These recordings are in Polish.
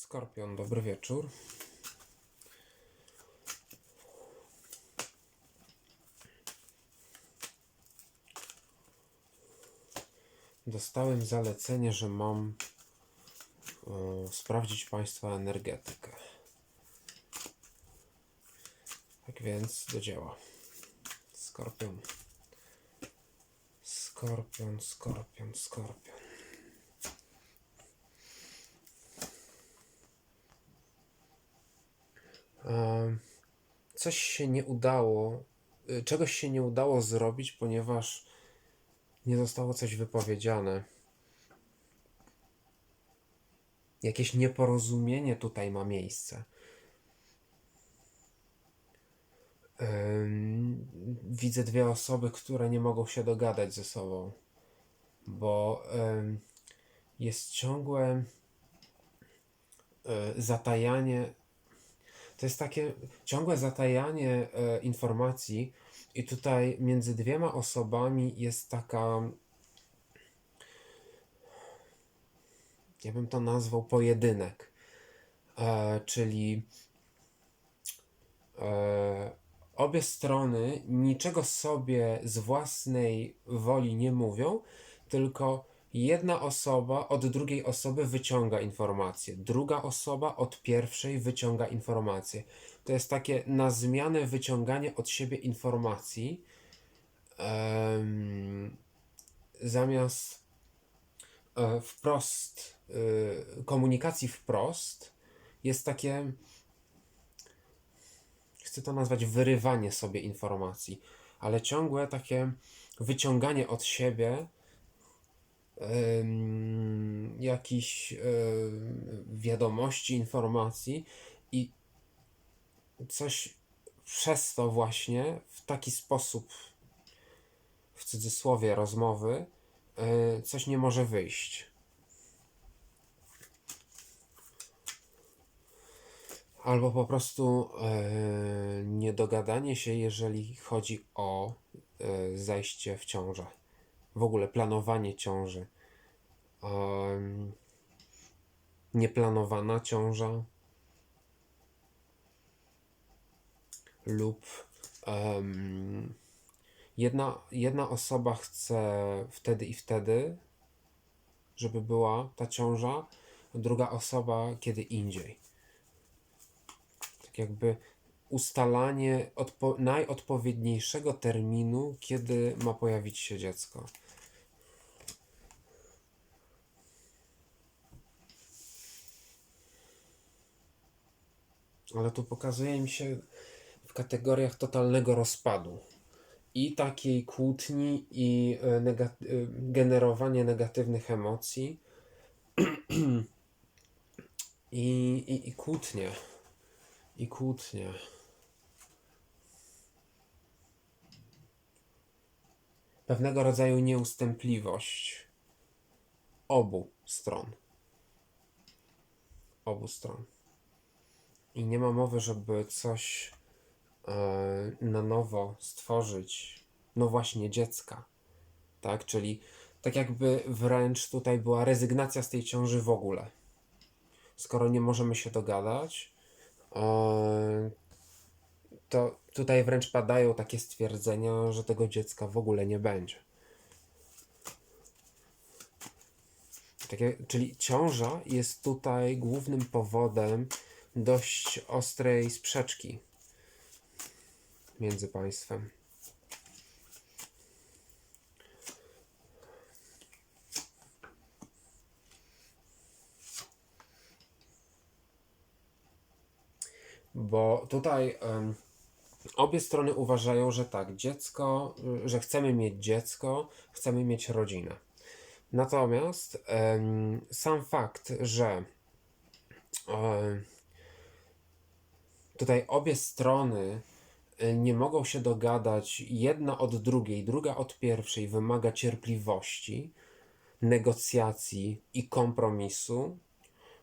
Skorpion, dobry wieczór. Dostałem zalecenie, że mam e, sprawdzić Państwa energetykę. Tak więc do dzieła. Skorpion. Skorpion, skorpion, skorpion. Coś się nie udało, y, czegoś się nie udało zrobić, ponieważ nie zostało coś wypowiedziane. Jakieś nieporozumienie tutaj ma miejsce. Widzę dwie osoby, które nie mogą się dogadać ze sobą, bo jest ciągłe e, zatajanie to jest takie ciągłe zatajanie e, informacji, i tutaj między dwiema osobami jest taka. Ja bym to nazwał pojedynek. E, czyli e, obie strony niczego sobie z własnej woli nie mówią, tylko jedna osoba od drugiej osoby wyciąga informacje, druga osoba od pierwszej wyciąga informacje. To jest takie na zmianę wyciąganie od siebie informacji, em, zamiast e, wprost, y, komunikacji wprost, jest takie, chcę to nazwać wyrywanie sobie informacji, ale ciągłe takie wyciąganie od siebie jakichś wiadomości, informacji i coś przez to właśnie w taki sposób, w cudzysłowie, rozmowy, e, coś nie może wyjść. Albo po prostu e, niedogadanie się, jeżeli chodzi o e, zajście w ciążę. W ogóle planowanie ciąży. Em, nieplanowana ciąża lub em, jedna, jedna osoba chce wtedy i wtedy, żeby była ta ciąża, druga osoba kiedy indziej. Tak jakby ustalanie odpo- najodpowiedniejszego terminu, kiedy ma pojawić się dziecko. Ale tu pokazuje mi się w kategoriach totalnego rozpadu i takiej kłótni, i e, e, generowanie negatywnych emocji, i, i, i kłótnie. I kłótnie. Pewnego rodzaju nieustępliwość obu stron. Obu stron. I nie ma mowy, żeby coś e, na nowo stworzyć, no właśnie dziecka, tak? Czyli tak jakby wręcz tutaj była rezygnacja z tej ciąży w ogóle. Skoro nie możemy się dogadać, e, to tutaj wręcz padają takie stwierdzenia, że tego dziecka w ogóle nie będzie. Czyli ciąża jest tutaj głównym powodem dość ostrej sprzeczki między państwem. Bo tutaj em, obie strony uważają, że tak, dziecko, że chcemy mieć dziecko, chcemy mieć rodzinę. Natomiast em, sam fakt, że em, tutaj obie strony y, nie mogą się dogadać jedna od drugiej, druga od pierwszej, wymaga cierpliwości, negocjacji i kompromisu.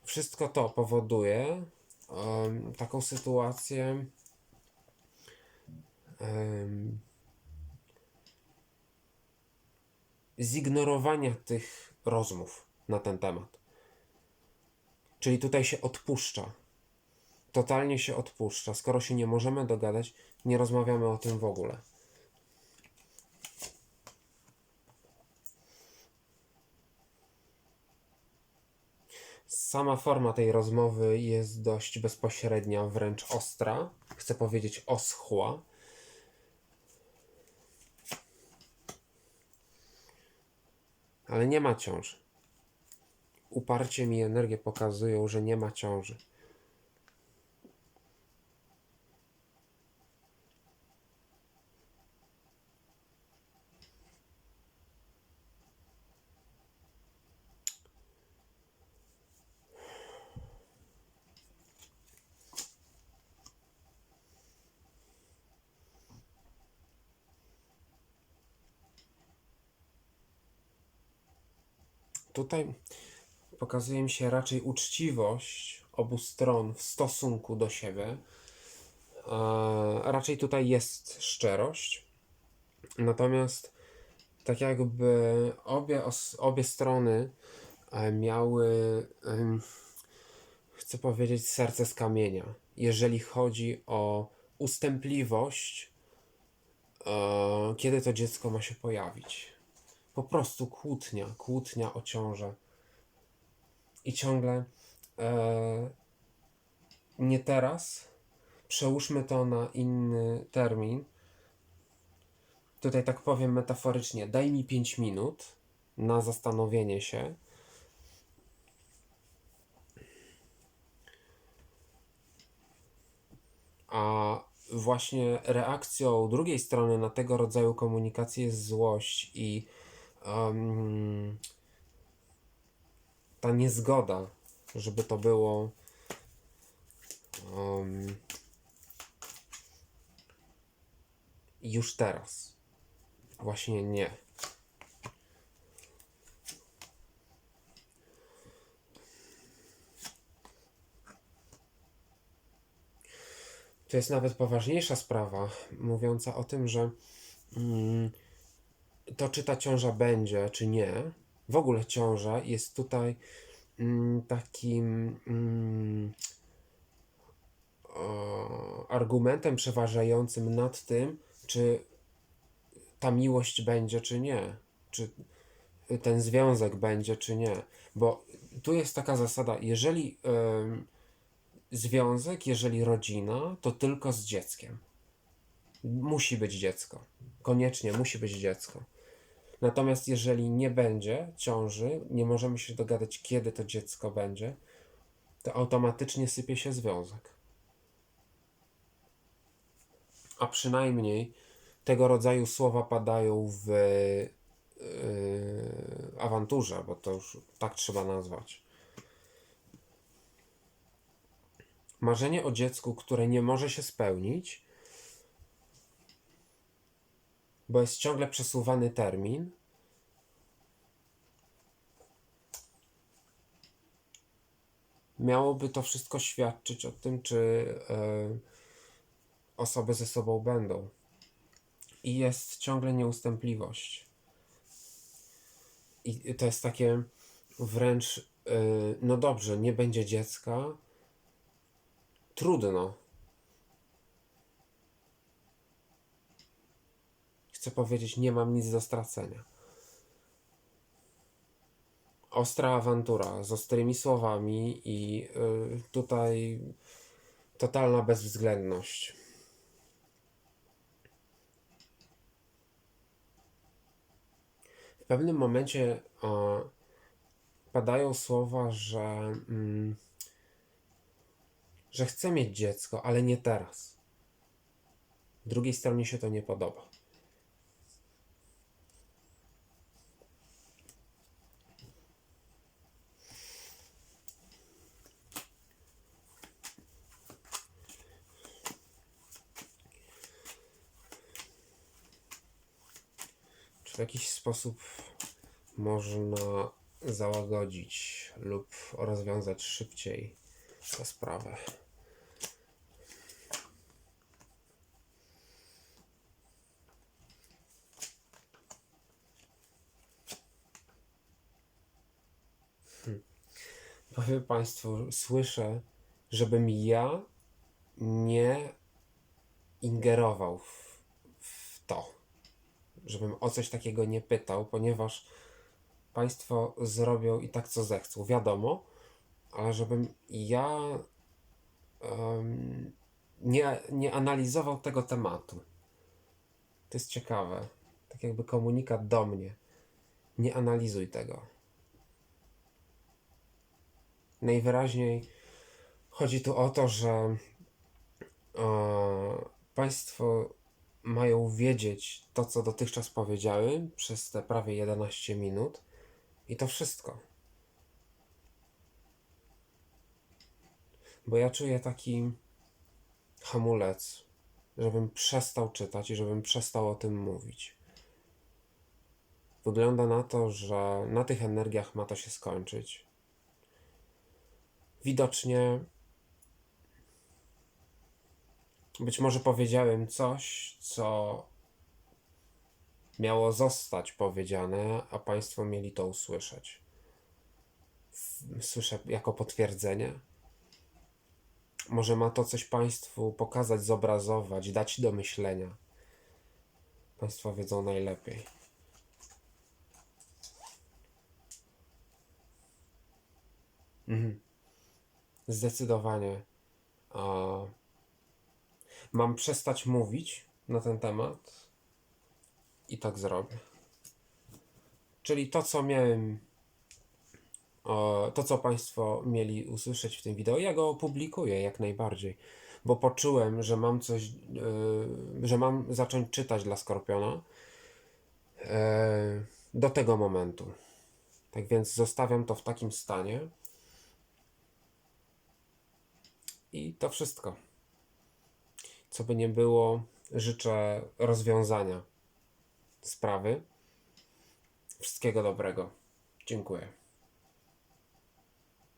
Wszystko to powoduje em, taką sytuację em, zignorowania tych rozmów na ten temat. Czyli tutaj się odpuszcza. Totalnie się odpuszcza. Skoro się nie możemy dogadać, nie rozmawiamy o tym w ogóle. Sama forma tej rozmowy jest dość bezpośrednia, wręcz ostra. Chcę powiedzieć oschła. Ale nie ma ciąży. Uparcie mi energię pokazują, że nie ma ciąży. Tutaj pokazuje mi się raczej uczciwość obu stron w stosunku do siebie. E, raczej tutaj jest szczerość. Natomiast tak jakby obie, obie strony e, miały, chcę powiedzieć, serce z kamienia, jeżeli chodzi o ustępliwość, e, kiedy to dziecko ma się pojawić. Po prostu kłótnia, kłótnia o ciążę. I ciągle e, nie teraz. Przełóżmy to na inny termin. Tutaj tak powiem metaforycznie, daj mi 5 minut na zastanowienie się. A właśnie reakcją drugiej strony na tego rodzaju komunikację jest złość i em, ta niezgoda, żeby to było em, już teraz. Właśnie nie. To jest nawet poważniejsza sprawa, mówiąca o tym, że mm, to, czy ta ciąża będzie, czy nie, w ogóle ciąża jest tutaj mm, takim mm, o, argumentem przeważającym nad tym, czy ta miłość będzie, czy nie, czy ten związek będzie, czy nie. Bo tu jest taka zasada, jeżeli związek, jeżeli rodzina, to tylko z dzieckiem. Musi być dziecko. Koniecznie musi być dziecko. Natomiast jeżeli nie będzie ciąży, nie możemy się dogadać, kiedy to dziecko będzie, to automatycznie sypie się związek. A przynajmniej tego rodzaju słowa padają w yy, awanturze, bo to już tak trzeba nazwać. Marzenie o dziecku, które nie może się spełnić, bo jest ciągle przesuwany termin. Miałoby to wszystko świadczyć o tym, czy e, osoby ze sobą będą. I jest ciągle nieustępliwość. I to jest takie wręcz, e, no dobrze, nie będzie dziecka. Trudno. Chcę powiedzieć, nie mam nic do stracenia. Ostra awantura z ostrymi słowami i y, tutaj totalna bezwzględność. W pewnym momencie e, padają słowa, że, mm, że chcę mieć dziecko, ale nie teraz. Drugiej stronie się to nie podoba. W jakiś sposób można załagodzić lub rozwiązać szybciej tę sprawę? powiem Państwu, słyszę, żebym ja nie ingerował w, w to, żebym o coś takiego nie pytał, ponieważ Państwo zrobią i tak co zechcą, wiadomo, ale żebym ja em, nie, nie analizował tego tematu. To jest ciekawe. Tak jakby komunikat do mnie. Nie analizuj tego. Najwyraźniej chodzi tu o to, że e, Państwo mają wiedzieć to, co dotychczas powiedziałem przez te prawie 11 minut i to wszystko. Bo ja czuję taki hamulec, żebym przestał czytać i żebym przestał o tym mówić. Wygląda na to, że na tych energiach ma to się skończyć. Widocznie być może powiedziałem coś, co miało zostać powiedziane, a Państwo mieli to usłyszeć. Słyszę jako potwierdzenie. Może ma to coś Państwu pokazać, zobrazować, dać do myślenia. Państwo wiedzą najlepiej. Mhm. Zdecydowanie. A, mam przestać mówić na ten temat i tak zrobię. Czyli to, co miałem, to, co Państwo mieli usłyszeć w tym wideo, ja go opublikuję jak najbardziej, bo poczułem, że mam coś, yy, że mam zacząć czytać dla Skorpiona yy, do tego momentu. Tak więc zostawiam to w takim stanie. I to wszystko. Co by nie było, życzę rozwiązania sprawy. Wszystkiego dobrego. Dziękuję.